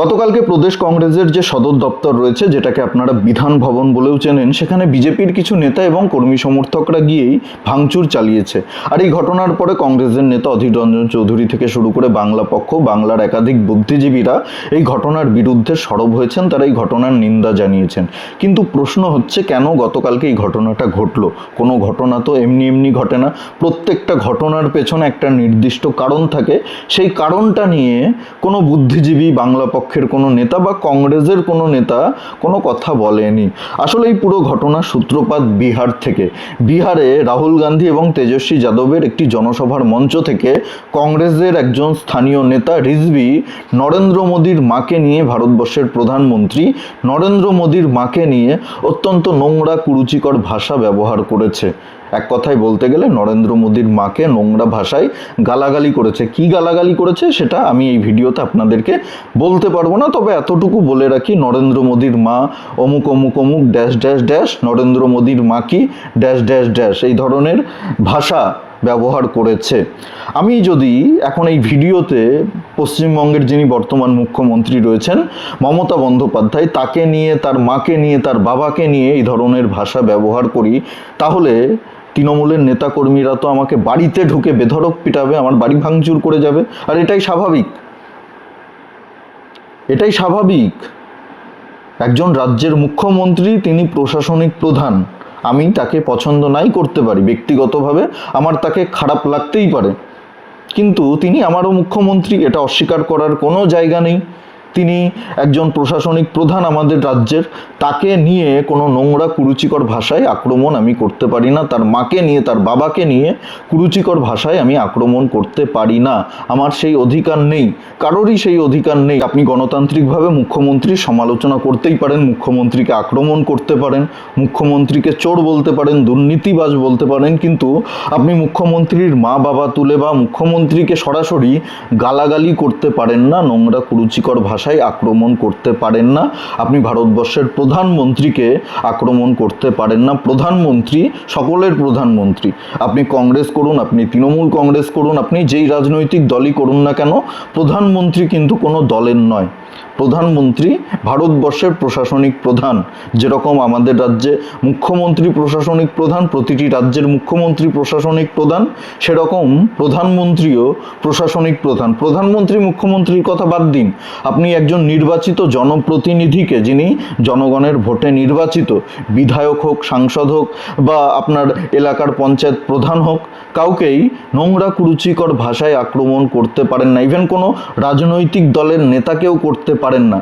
গতকালকে প্রদেশ কংগ্রেসের যে সদর দপ্তর রয়েছে, যেটাকে আপনারা বিধান ভবন বলেও চেনেন, সেখানে বিজেপির কিছু নেতা এবং কর্মী সমর্থকরা গিয়েই ভাঙচুর চালিয়েছে। আর এই ঘটনার পরে কংগ্রেসের নেতা অধীর রঞ্জন চৌধুরী থেকে শুরু করে বাংলা পক্ষ, বাংলার একাধিক বুদ্ধিজীবীরা এই ঘটনার বিরুদ্ধে সরব হয়েছেন, তারা এই ঘটনার নিন্দা জানিয়েছেন। কিন্তু প্রশ্ন হচ্ছে, কেন গতকালকে এই ঘটনাটা ঘটলো? কোনো ঘটনা তো এমনি এমনি ঘটে না। প্রত্যেকটা ঘটনার পেছনে একটা নির্দিষ্ট কারণ থাকে। সেই কারণটা নিয়ে কোনো বুদ্ধিজীবী বাংলা পক্ষের কোনো নেতা বা কংগ্রেসের কোনো নেতা কোনো কথা বলেনি। আসলে এই পুরো ঘটনার সূত্রপাত বিহার থেকে। বিহারে রাহুল গান্ধী এবং তেজস্বী যাদবের একটি জনসভার মঞ্চ থেকে কংগ্রেসের একজন স্থানীয় নেতা রিজভি নরেন্দ্র মোদীর মাকে নিয়ে ভারতবর্ষের প্রধানমন্ত্রী নরেন্দ্র মোদীর মাকে নিয়ে অত্যন্ত নোংরা, কুরুচিকর ভাষা ব্যবহার করেছে। এক কথায় বলতে গেলে নরেন্দ্র মোদীর মাকে নোংরা ভাষায় গালাগালি করেছে। কি গালাগালি করেছে সেটা আমি এই ভিডিওতে আপনাদেরকে বলতে পারব না। তবে এতটুকু বলে রাখি, নরেন্দ্র মোদীর মা অমুক অমুক অমুক ড্যাশ ড্যাশ ড্যাশ, নরেন্দ্র মোদীর মা কি ড্যাশ ড্যাশ ড্যাশ, এই ধরনের ভাষা ব্যবহার করেছে। আমি যদি এখন এই ভিডিওতে পশ্চিমবঙ্গের যিনি বর্তমান মুখ্যমন্ত্রী রয়েছেন, মমতা বন্দ্যোপাধ্যায়, তাকে নিয়ে, তার মাকে নিয়ে, তার বাবাকে নিয়ে এই ধরনের ভাষা ব্যবহার করি, তাহলে তৃণমূলের নেতাকর্মীরা তো আমাকে বাড়িতে ঢুকে বেধড়ক পিটাবে, আমার বাড়ি ভাঙচুর করে যাবে। আর এটাই স্বাভাবিক। এটাই স্বাভাবিক। একজন রাজ্যের মুখ্যমন্ত্রী, তিনি প্রশাসনিক প্রধান। আমি তাকে পছন্দ নাই করতে পারি, ব্যক্তিগতভাবে আমার তাকে খারাপ লাগতেই পারে। কিন্তু তিনি আমারও মুখ্যমন্ত্রী, এটা অস্বীকার করার কোনো জায়গা নেই। তিনি একজন প্রশাসনিক প্রধান আমাদের রাজ্যের। তাকে নিয়ে কোনো নোংরা কুরুচিকর ভাষায় আক্রমণ আমি করতে পারি না। তার মাকে নিয়ে, তার বাবাকে নিয়ে কুরুচিকর ভাষায় আমি আক্রমণ করতে পারি না। আমার সেই অধিকার নেই। কারোরই সেই অধিকার নেই। আপনি গণতান্ত্রিকভাবে মুখ্যমন্ত্রীর সমালোচনা করতেই পারেন, মুখ্যমন্ত্রীকে আক্রমণ করতে পারেন, মুখ্যমন্ত্রীকে চোর বলতে পারেন, দুর্নীতিবাজ বলতে পারেন, কিন্তু আপনি মুখ্যমন্ত্রীর মা বাবা তুলে বা মুখ্যমন্ত্রীকে সরাসরি গালাগালি করতে পারেন না, নোংরা কুরুচিকর ভাষায় আক্রমণ করতে পারেন না। আপনি ভারতবর্ষের প্রধানমন্ত্রীকে আক্রমণ করতে পারেন না। প্রধানমন্ত্রী সকলের প্রধানমন্ত্রী। আপনি কংগ্রেস করুন, আপনি তৃণমূল কংগ্রেস করুন, আপনি যেই রাজনৈতিক দলই করুন না কেন, প্রধানমন্ত্রী কিন্তু কোনো দলের নয়। প্রধানমন্ত্রী, ভারতবর্ষের প্রশাসনিক প্রধান, যেরকম আমাদের রাজ্যে মুখ্যমন্ত্রী প্রশাসনিক প্রধান, প্রতিটি রাজ্যের মুখ্যমন্ত্রী প্রশাসনিক প্রধান, সেরকম প্রধানমন্ত্রীও প্রশাসনিক প্রধান। প্রধানমন্ত্রী, মুখ্যমন্ত্রীর কথা বাদ দিন। আপনি একজন নির্বাচিত জনপ্রতিনিধিকে, যিনি জনগণের ভোটে নির্বাচিত, বিধায়ক হোক, সাংসদ হোক, বা আপনার এলাকার পঞ্চায়েত প্রধান হোক, কাউকেই নোংরা, কুরুচিকর ভাষায় আক্রমণ করতে পারেন না। ইভেন কোনো রাজনৈতিক দলের নেতাকেও করতে পারেন না।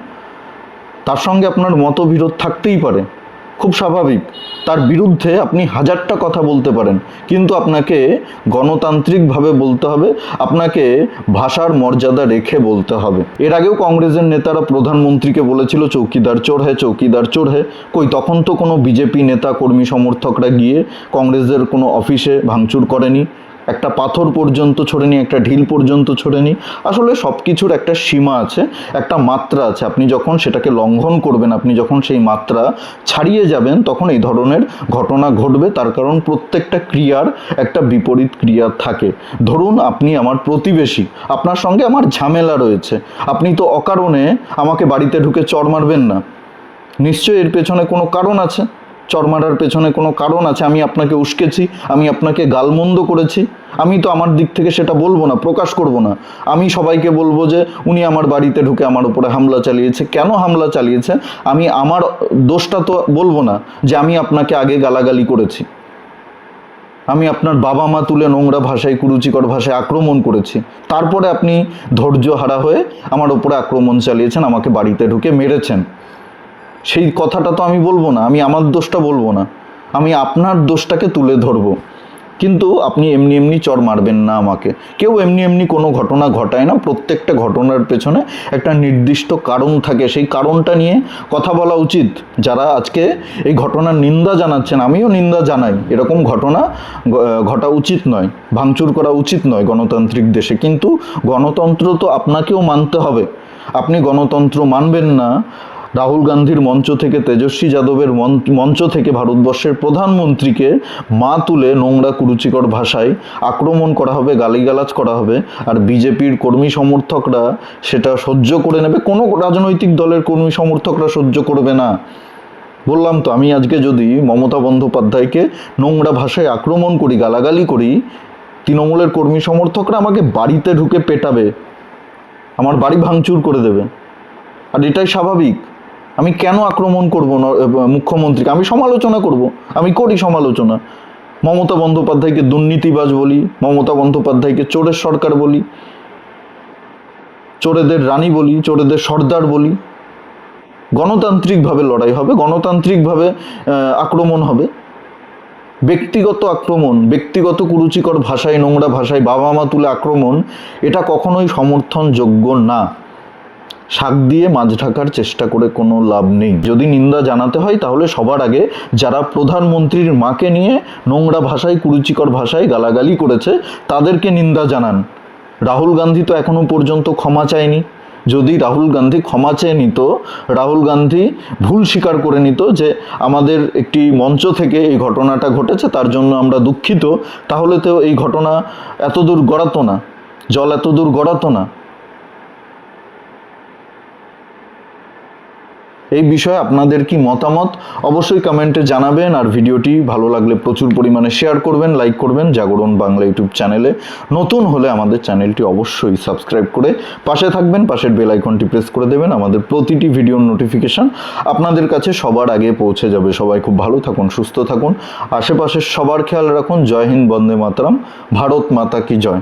তার সঙ্গে আপনার মতবিরোধ থাকতেই পারে। খুব স্বাভাবিক। তার বিরুদ্ধে আপনি হাজারটা কথা বলতে পারেন। কিন্তু আপনাকে গণতান্ত্রিকভাবে বলতে হবে, আপনাকে ভাষার মর্যাদা রেখে বলতে হবে। এর আগেও কংগ্রেসের নেতারা প্রধানমন্ত্রীকে বলেছিল, চৌকিদার চোর হ্যাঁ চৌকিদার চোর হ্যাঁ কই, তখন তো কোনো বিজেপি নেতা, কর্মী, সমর্থকরা গিয়ে কংগ্রেসের কোনো অফিসে ভাঙচুর করেনি। একটা পাথর পর্যন্ত ছোড়েনি একটা ঢিল পর্যন্ত ছোড়েনি আসলে সব কিছুর একটা সীমা আছে, একটা মাত্রা আছে। আপনি যখন সেটাকে লঙ্ঘন করবেন, আপনি যখন সেই মাত্রা ছাড়িয়ে যাবেন, তখন এই ধরনের ঘটনা ঘটবে। তার কারণ প্রত্যেকটা ক্রিয়ার একটা বিপরীত ক্রিয়া থাকে। ধরুন আপনি আমার প্রতিবেশী, আপনার সঙ্গে আমার ঝামেলা রয়েছে। আপনি তো অকারণে আমাকে বাড়িতে ঢুকে চর মারবেন না। নিশ্চয়ই এর পেছনে কোনো কারণ আছে? চর মারার পেছনে কোনো কারণ আছে? আমি আপনাকে উস্কেছি, আমি আপনাকে গালমন্দ করেছি। আমি তো আমার দিক থেকে সেটা বলব না, প্রকাশ করব না। আমি সবাইকে বলব যে, উনি আমার বাড়িতে ঢুকে আমার উপরে হামলা চালিয়েছে। কেন হামলা চালিয়েছে? আমি আমার দোষটা তো বলব না যে, আমি আপনাকে আগে গালাগালি করেছি। আমি আপনার বাবা মা তুলে নোংরা ভাষায়, কুরুচিকর ভাষায় আক্রমণ করেছি। তারপরে আপনি ধৈর্য হারা হয়ে আমার উপরে আক্রমণ চালিয়েছেন, আমাকে বাড়িতে ঢুকে মেরেছেন। সেই কথাটা তো আমি বলব না, আমি আমার দোষটা বলব না। আমি আপনার দোষটাকে তুলে ধরবো। কিন্তু আপনি এমনি এমনি চর মারবেন না আমাকে। কেউ এমনি এমনি কোনো ঘটনা ঘটায় না, প্রত্যেকটা ঘটনার পেছনে একটা নির্দিষ্ট কারণ থাকে। সেই কারণটা নিয়ে কথা বলা উচিত। যারা আজকে এই ঘটনার নিন্দা জানাচ্ছেন, আমিও নিন্দা জানাই। এরকম ঘটনা ঘটা উচিত নয়, ভাঙচুর করা উচিত নয় গণতান্ত্রিক দেশে। কিন্তু গণতন্ত্র তো আপনাকেও মানতে হবে। আপনি গণতন্ত্র মানবেন না রাহুল গান্ধীর মঞ্চ থেকে তেজস্বী যাদবের মঞ্চ থেকে ভারতবর্ষের প্রধানমন্ত্রীকে মা তুলে নোংরা কুরুচিকর ভাষায় আক্রমণ করা হবে, গালিগালাজ করা হবে, আর বিজেপির কর্মী সমর্থকরা সেটা সহ্য করে নেবে। কোনো রাজনৈতিক দলের কর্মী সমর্থকরা সহ্য করবে না। বললাম তো, আমি আজকে যদি মমতা বন্দ্যোপাধ্যায়কে নোংরা ভাষায় আক্রমণ করি, গালাগালি করি, তৃণমূলের কর্মী সমর্থকরা আমাকে বাড়িতে ঢুকে পেটাবে, আমার বাড়ি ভাঙচুর করে দেবে। আর এটাই স্বাভাবিক। আমি কেন আক্রমণ করব মুখ্যমন্ত্রীকে? আমি সমালোচনা করব। আমি করি সমালোচনা। মমতা বন্দ্যোপাধ্যায়কে দুর্নীতিবাজ বলি, মমতা বন্দ্যোপাধ্যায়কে চোরের সরকার বলি, চোরেদের রানী বলি, চোরেদের সর্দার বলি। গণতান্ত্রিকভাবে লড়াই হবে, গণতান্ত্রিকভাবে আক্রমণ হবে। ব্যক্তিগত আক্রমণ, ব্যক্তিগত কুরুচিকর ভাষায়, নোংরা ভাষায় বাবা মা তুলে আক্রমণ, এটা কখনোই সমর্থনযোগ্য না। শাক দিয়ে মাছ ঢাকার চেষ্টা করে কোনো লাভ নেই। যদি নিন্দা জানাতে হয়, তাহলে সবার আগে যারা প্রধানমন্ত্রীর মাকে নিয়ে নোংরা ভাষায়, কুরুচিকর ভাষায় গালাগালি করেছে, তাদেরকে নিন্দা জানান। রাহুল গান্ধী তো এখনও পর্যন্ত ক্ষমা চায়নি। যদি রাহুল গান্ধী ক্ষমা চেয়ে নিত, রাহুল গান্ধী ভুল স্বীকার করে নিত যে আমাদের একটি মঞ্চ থেকে এই ঘটনাটা ঘটেছে, তার জন্য আমরা দুঃখিত, তাহলে তো এই ঘটনা এত দূর গড়াতো না, জল এত দূর গড়াতো না। এই বিষয়ে আপনাদের কি মতামত, অবশ্যই কমেন্টে জানাবেন আর ভিডিওটি ভালো লাগলে প্রচুর পরিমাণে শেয়ার করবেন, লাইক করবেন জাগরণ বাংলা ইউটিউব চ্যানেলে। নতুন হলে আমাদের চ্যানেলটি অবশ্যই সাবস্ক্রাইব করে পাশে থাকবেন, পাশের বেল আইকনটি প্রেস করে দেবেন, আমাদের প্রতিটি ভিডিওর নোটিফিকেশন আপনাদের কাছে সবার আগে পৌঁছে যাবে। সবাই খুব ভালো থাকুন, সুস্থ থাকুন। আশেপাশের সবার খেয়াল রাখুন। জয় হিন্দ, বন্দে মাতরম। ভারত মাতা কি জয়।